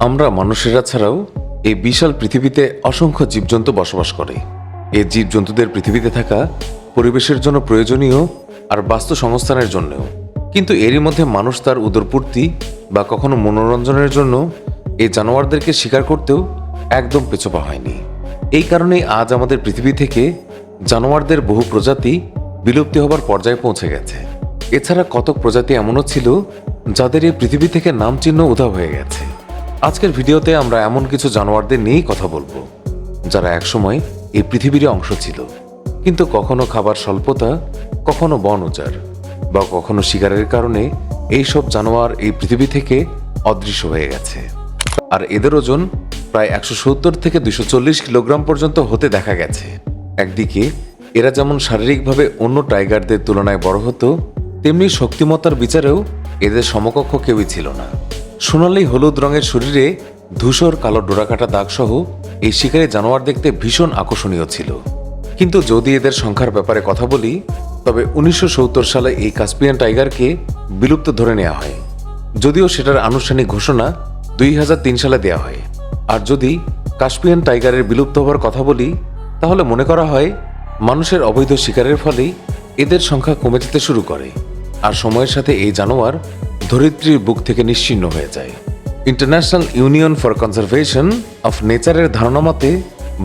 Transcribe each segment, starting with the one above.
আমরা মানুষেরা ছাড়াও এই বিশাল পৃথিবীতে অসংখ্য জীবজন্তু বসবাস করে। এই জীবজন্তুদের পৃথিবীতে থাকা পরিবেশের জন্য প্রয়োজনীয় আর বাস্তু সংস্থানের জন্যও। কিন্তু এরই মধ্যে মানুষ তার উদরপূর্তি বা কখনো মনোরঞ্জনের জন্য এই জানোয়ারদেরকে শিকার করতেও একদম পেছোপা হয়নি। এই কারণেই আজ আমাদের পৃথিবী থেকে জানোয়ারদের বহু প্রজাতি বিলুপ্তি হবার পর্যায়ে পৌঁছে গেছে। এছাড়া কতক প্রজাতি এমনও ছিল যাদের এই পৃথিবী থেকে নামচিহ্ন উধাও হয়ে গেছে। আজকের ভিডিওতে আমরা এমন কিছু জানোয়ারদের নিয়েই কথা বলব, যারা একসময় এই পৃথিবীর অংশ ছিল। কিন্তু কখনো খাবার স্বল্পতা, কখনো বন উজাড়, বা কখনো শিকারের কারণে এই সব জানোয়ার এই পৃথিবী থেকে অদৃশ্য হয়ে গেছে। আর এদের ওজন প্রায় একশো সত্তর থেকে দুশো চল্লিশ কিলোগ্রাম পর্যন্ত হতে দেখা গেছে। একদিকে এরা যেমন শারীরিকভাবে অন্য টাইগারদের তুলনায় বড় হতো, তেমনি শক্তিমত্তার বিচারেও এদের সমকক্ষ কেউই ছিল না। সোনালি হলুদ রঙের শরীরে ধূসর কালো ডোরাকাটা দাগসহ এই শিকারী জানোয়ার দেখতে ভীষণ আকর্ষণীয় ছিল। কিন্তু যদি এদের সংখ্যার ব্যাপারে কথা বলি, তবে উনিশশো সত্তর সালে এই কাস্পিয়ান টাইগারকে বিলুপ্ত ধরে নেওয়া হয়। যদিও সেটার আনুষ্ঠানিক ঘোষণা দুই হাজার তিন সালে দেওয়া হয়। আর যদি কাস্পিয়ান টাইগারের বিলুপ্ত হওয়ার কথা বলি, তাহলে মনে করা হয় মানুষের অবৈধ শিকারের ফলেই এদের সংখ্যা কমে যেতে শুরু করে। আর সময়ের সাথে এই জানোয়ার ধরিত্রীর বুক থেকে নিশ্চিহ্ন হয়ে যায়। International union for conservation of নেচারের ধারণা মতে,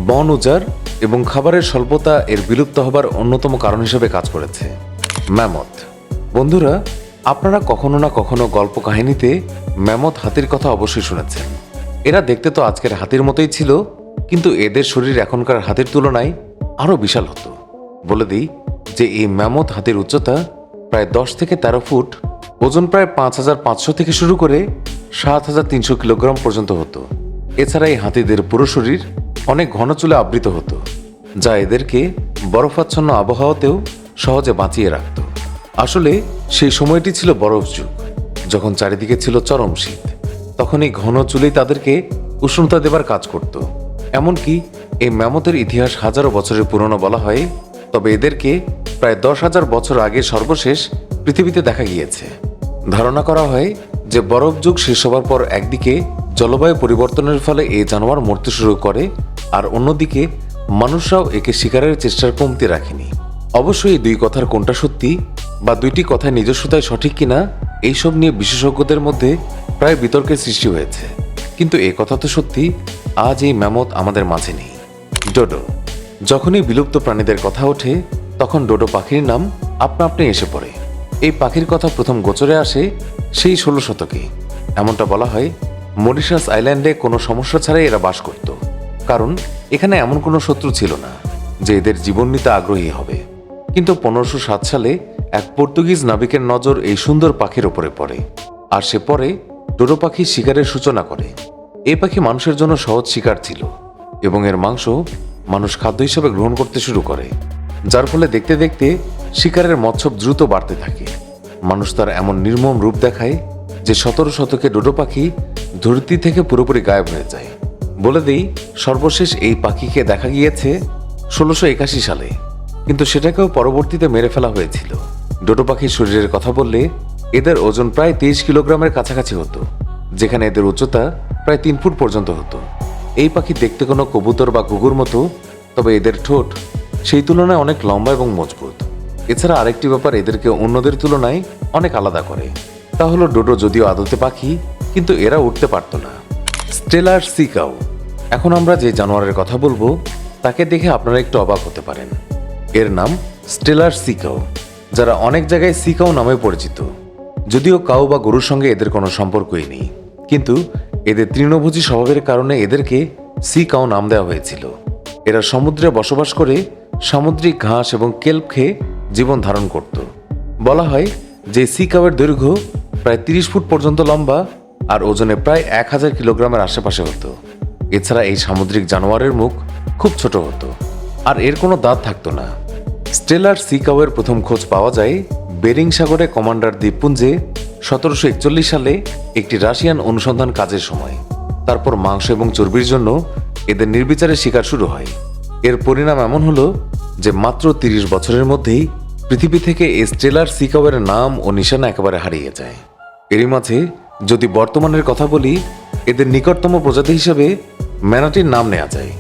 বন উজাড় এবং খাবারের স্বল্পতা এর বিলুপ্ত হবার অন্যতম কারণ হিসেবে কাজ করেছে। ম্যামথ। বন্ধুরা, আপনারা কখনো না কখনো গল্প কাহিনীতে ম্যামথ হাতির কথা অবশ্যই শুনেছেন। এরা দেখতে তো আজকের হাতির মতোই ছিল, কিন্তু এদের শরীর এখনকার হাতির তুলনায় আরও বিশাল হতো। বলে দিই যে এই ম্যামথ হাতির উচ্চতা প্রায় দশ থেকে তেরো ফুট, ওজন প্রায় পাঁচ হাজার পাঁচশো থেকে শুরু করে সাত হাজার তিনশো কিলোগ্রাম পর্যন্ত হতো। এছাড়া এই হাতিদের পুরো শরীর অনেক ঘন চুলে আবৃত হতো, যা এদেরকে বরফাচ্ছন্ন আবহাওয়াতেও সহজে বাঁচিয়ে রাখত। আসলে সেই সময়টি ছিল বরফ যুগ, যখন চারিদিকে ছিল চরম শীত। তখন এই ঘন চুলেই তাদেরকে উষ্ণতা দেবার কাজ করত। এমনকি এই ম্যামতের ইতিহাস হাজারো বছরের পুরনো বলা হয়, তবে এদেরকে প্রায় দশ হাজার বছর আগে সর্বশেষ পৃথিবীতে দেখা গিয়েছে। ধারণা করা হয় যে বরফ যুগ শেষ হবার পর একদিকে জলবায়ু পরিবর্তনের ফলে এই জানোয়ার মরতে শুরু করে আর অন্যদিকে মানুষরাও একে শিকারের চেষ্টার কমতি রাখেনি। অবশ্যই দুই কথার কোনটা সত্যি বা দুইটি কথায় নিজস্বতায় সঠিক কিনা, এইসব নিয়ে বিশেষজ্ঞদের মধ্যে প্রায় বিতর্কের সৃষ্টি হয়েছে। কিন্তু এ কথা তো সত্যি, আজ এই ম্যামত আমাদের মাঝে নেই। ডোডো, যখনই বিলুপ্ত প্রাণীদের কথা ওঠে তখন ডোডো পাখির নাম আপনা আপনি এসে পড়ে। এই পাখির কথা প্রথম গোচরে আসে সেই ষোলো শতকে। এমনটা বলা হয়, মরিশাস আইল্যান্ডে কোনো সমস্যা ছাড়াই এরা বাস করত। কারণ, এখানে এমন কোনো শত্রু ছিল না, যে এদের জীবন নিতে আগ্রহী হবে। কিন্তু পনেরোশো সাত সালে এক পর্তুগিজ নাবিকের নজর এই সুন্দর পাখির ওপরে পড়ে। আর সে পরে ডোডো পাখি শিকারের সূচনা করে। এই পাখি মানুষের জন্য সহজ শিকার ছিল এবং এর মাংস মানুষ খাদ্য হিসেবে গ্রহণ করতে শুরু করে। যার ফলে দেখতে দেখতে শিকারের মৎসব দ্রুত বাড়তে থাকে। মানুষ তার এমন নির্মম রূপ দেখায় যে সতেরো শতকে ডোডো পাখি ধরতি থেকে পুরোপুরি গায়েব হয়ে যায়। বলে দিই, সর্বশেষ এই পাখিকে দেখা গিয়েছে ষোলোশো একাশি সালে। কিন্তু সেটাকেও পরবর্তীতে মেরে ফেলা হয়েছিল। ডোডো পাখির শরীরের কথা বললে এদের ওজন প্রায় তেইশ কিলোগ্রামের কাছাকাছি হতো, যেখানে এদের উচ্চতা প্রায় তিন ফুট পর্যন্ত হতো। এই পাখি দেখতে কোনো কবুতর বা কুকুর মতো, তবে এদের ঠোঁট সেই তুলনায় অনেক লম্বা এবং মজবুত। এছাড়া আরেকটি ব্যাপার এদেরকে অন্যদের তুলনায় অনেক আলাদা করে। তা হলো ডোডো যদিও আদতে পাখি, কিন্তু এরা উঠতে পারত না। স্টেলার সিকাও এখন আমরা যে জানোয়ারের কথা বলব, তাকে দেখে আপনারা একটু অবাক হতে পারেন। এর নাম স্টেলার সিকাও যারা অনেক জায়গায় সিকাও নামে পরিচিত। যদিও কাউ বা গরুর সঙ্গে এদের কোনো সম্পর্কই নেই, কিন্তু এদের তৃণভোজী স্বভাবের কারণে এদেরকে সিকাও নাম দেওয়া হয়েছিল। এরা সমুদ্রে বসবাস করে সামুদ্রিক ঘাস এবং কেল্প খেয়ে জীবন ধারণ করত। বলা হয় যে সি কাউয়ের দৈর্ঘ্য প্রায় তিরিশ ফুট পর্যন্ত লম্বা আর ওজনে প্রায় এক হাজার কিলোগ্রামের আশেপাশে হতো। এছাড়া এই সামুদ্রিক জানোয়ারের মুখ খুব ছোট হতো। আর এর কোনো দাঁত থাকতো না। স্টেলার সি কাউয়ের প্রথম খোঁজ পাওয়া যায় বেরিং সাগরে কমান্ডার দ্বীপপুঞ্জে সতেরোশো একচল্লিশ সালে একটি রাশিয়ান অনুসন্ধান কাজের সময়। তারপর মাংস এবং চর্বির জন্য এদের নির্বিচারে শিকার শুরু হয়। এর পরিণাম এমন হলো যে মাত্র তিরিশ বছরের মধ্যেই পৃথিবী থেকে স্টেলার সিকাওয়ের নাম ও নিশানা একেবারে হারিয়ে যায়। এরই মাঝে যদি বর্তমানের কথা বলি, এদের নিকটতম প্রজাতি হিসেবে ম্যানাটির নাম নেওয়া যায়,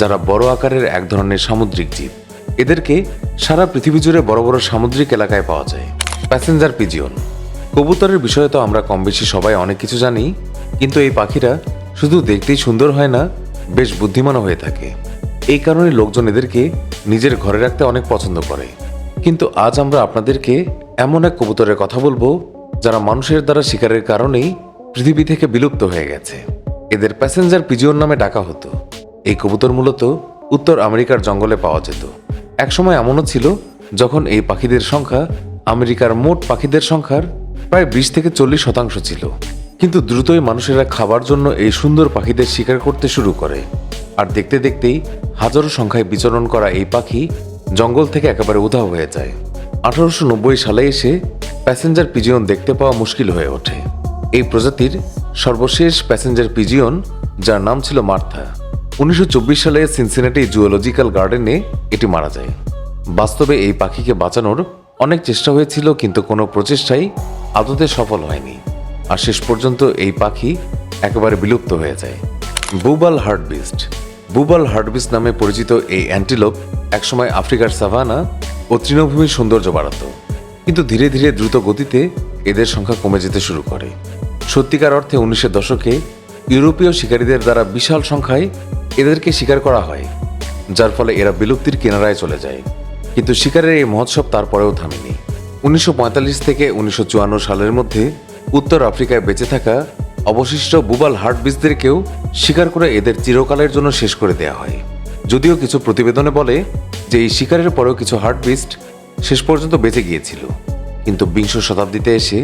যারা বড় আকারের এক ধরনের সামুদ্রিক জীব। এদেরকে সারা পৃথিবী জুড়ে বড় বড় সামুদ্রিক এলাকায় পাওয়া যায়। Passenger pigeon. কবুতরের বিষয়ে তো আমরা কম বেশি সবাই অনেক কিছু জানি, কিন্তু এই পাখিরা শুধু দেখতেই সুন্দর হয় না, বেশ বুদ্ধিমানও হয়ে থাকে। এই কারণে লোকজন এদেরকে নিজের ঘরে রাখতে অনেক পছন্দ করে। কিন্তু আজ আমরা আপনাদেরকে এমন এক কবুতরের কথা বলব, যারা মানুষের দ্বারা শিকারের কারণেই পৃথিবী থেকে বিলুপ্ত হয়ে গেছে। এদের প্যাসেঞ্জার পিজিওর নামে ডাকা হতো। এই কবুতর মূলত উত্তর আমেরিকার জঙ্গলে পাওয়া যেত। একসময় এমনও ছিল, যখন এই পাখিদের সংখ্যা, আমেরিকার মোট পাখিদের সংখ্যার প্রায় বিশ থেকে চল্লিশ শতাংশ ছিল। কিন্তু দ্রুতই মানুষেরা খাবার জন্য এই সুন্দর পাখিদের শিকার করতে শুরু করে। আর দেখতে দেখতেই হাজারো সংখ্যায় বিচরণ করা এই পাখি জঙ্গল থেকে একেবারে উধাও হয়ে যায়। আঠারোশো নব্বই সালে এসে প্যাসেঞ্জার পিজিয়ন দেখতে পাওয়া মুশকিল হয়ে ওঠে। এই প্রজাতির সর্বশেষ প্যাসেঞ্জার পিজিয়ন, যার নাম ছিল মার্থা। উনিশশো চব্বিশ সালে সিনসিনাটি জুওলজিক্যাল গার্ডেনে এটি মারা যায়। বাস্তবে এই পাখিকে বাঁচানোর অনেক চেষ্টা হয়েছিল, কিন্তু কোনো প্রচেষ্টাই আদতে সফল হয়নি। আর শেষ পর্যন্ত এই পাখি একেবারে বিলুপ্ত হয়ে যায়। বুবাল হার্টবিস্ট বুবাল হার্টবিস্ট নামে পরিচিত এই অ্যান্টিলোপ একসময় আফ্রিকার সাভানা ও তৃণভূমির সৌন্দর্য বাড়াত। কিন্তু ধীরে ধীরে দ্রুত গতিতে এদের সংখ্যা কমে যেতে শুরু করে। সত্যিকার অর্থে উনিশের দশকে ইউরোপীয় শিকারীদের দ্বারা বিশাল সংখ্যায় এদেরকে শিকার করা হয়, যার ফলে এরা বিলুপ্তির কিনারায় চলে যায়। কিন্তু শিকারের এই মহোৎসব তারপরেও থামেনি। উনিশশো পঁয়তাল্লিশ থেকে উনিশশো চুয়ান্ন সালের মধ্যে উত্তর আফ্রিকায় বেঁচে থাকা অবশিষ্ট বুবাল হার্টবিসদেরকেও শিকার করে এদের চিরকালের জন্য শেষ করে দেয়া হয়। যদিও কিছু প্রতিবেদনে বলে যে এই শিকারের পরেও কিছু হার্টবিস্ট শেষ পর্যন্ত বেঁচে গিয়েছিল। কিন্তু বিংশ শতাব্দীতে এসে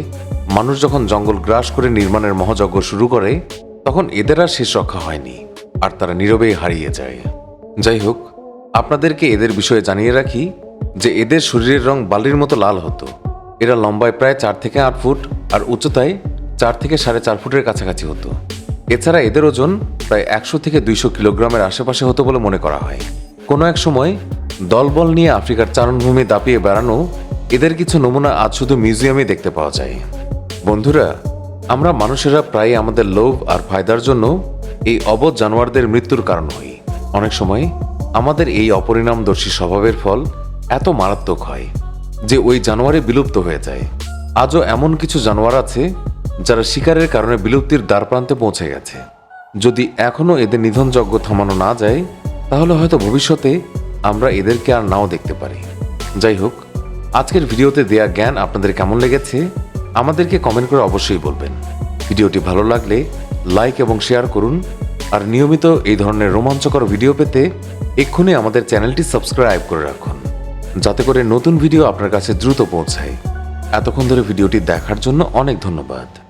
মানুষ যখন জঙ্গল গ্রাস করে নির্মাণের মহাযজ্ঞ শুরু করে, তখন এদের আর শেষ রক্ষা হয়নি, আর তারা নীরবেই হারিয়ে যায়। যাই হোক, আপনাদেরকে এদের বিষয়ে জানিয়ে রাখি যে এদের শরীরের রং বালির মতো লাল হতো। এরা লম্বায় প্রায় চার থেকে আট ফুট আর উচ্চতায় চার থেকে সাড়ে চার ফুটের কাছাকাছি হতো। এছাড়া এদের ওজন প্রায় একশো থেকে দুইশো কিলোগ্রামের আশেপাশে হতো বলে মনে করা হয়। কোনো এক সময় দলবল নিয়ে আফ্রিকার চারণভূমি দাপিয়ে বেড়ানো এদের কিছু নমুনা আজ শুধু মিউজিয়ামে দেখতে পাওয়া যায়। বন্ধুরা, আমরা মানুষেরা প্রায় আমাদের লোভ আর ফায়দার জন্য এই অবধ জানোয়ারদের মৃত্যুর কারণ হই। অনেক সময় আমাদের এই অপরিণামদর্শী স্বভাবের ফল এত মারাত্মক হয় যে ওই জানোয়ারে বিলুপ্ত হয়ে যায়। আজও এমন কিছু জানোয়ার আছে যারা শিকারের কারণে বিলুপ্তির দ্বারপ্রান্তে পৌঁছে গেছে। যদি এখনও এদের নিধনযজ্ঞ থামানো না যায়, তাহলে হয়তো ভবিষ্যতে আমরা এদেরকে আর নাও দেখতে পারি। যাই হোক, আজকের ভিডিওতে দেয়া জ্ঞান আপনাদের কেমন লেগেছে, আমাদেরকে কমেন্ট করে অবশ্যই বলবেন। ভিডিওটি ভালো লাগলে লাইক এবং শেয়ার করুন, আর নিয়মিত এই ধরনের রোমাঞ্চকর ভিডিও পেতে এক্ষুনি আমাদের চ্যানেলটি সাবস্ক্রাইব করে রাখুন, যাতে করে নতুন ভিডিও আপনার কাছে দ্রুত পৌঁছায়। এতক্ষণ ধরে ভিডিওটি দেখার জন্য অনেক ধন্যবাদ।